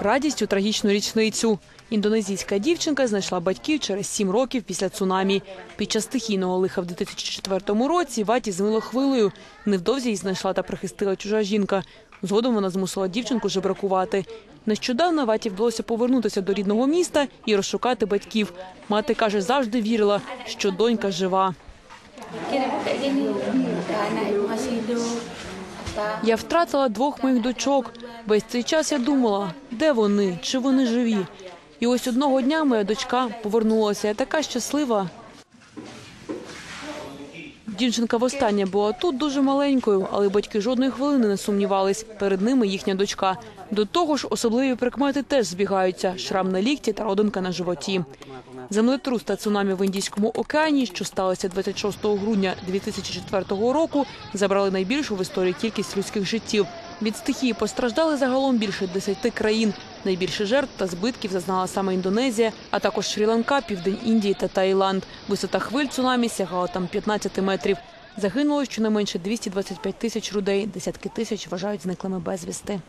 Радість у трагічну річницю. Індонезійська дівчинка знайшла батьків через сім років після цунамі. Під час стихійного лиха в 2004 році ваті змило хвилею. Невдовзі її знайшла та прихистила чужа жінка. Згодом вона змусила дівчинку жебракувати. Нещодавно ваті вдалося повернутися до рідного міста і розшукати батьків. Мати каже, завжди вірила, що донька жива. Я втратила двох моїх дочок. Весь цей час я думала, де вони, чи вони живі. І ось одного дня моя дочка повернулася. Я така щаслива. Дівчинка востаннє була тут дуже маленькою, але батьки жодної хвилини не сумнівались. Перед ними їхня дочка. До того ж, особливі прикмети теж збігаються: шрам на лікті та родинка на животі. Землетрус та цунамі в Індійському океані, що сталося 26 грудня 2004 року, забрали найбільшу в історії кількість людських життів. Від стихії постраждали загалом більше 10 країн. Найбільше жертв та збитків зазнала саме Індонезія, а також Шрі-Ланка, Південь Індії та Таїланд. Висота хвиль цунамі сягала там 15 метрів. Загинуло щонайменше 225 тисяч людей. Десятки тисяч вважають зниклими безвісти.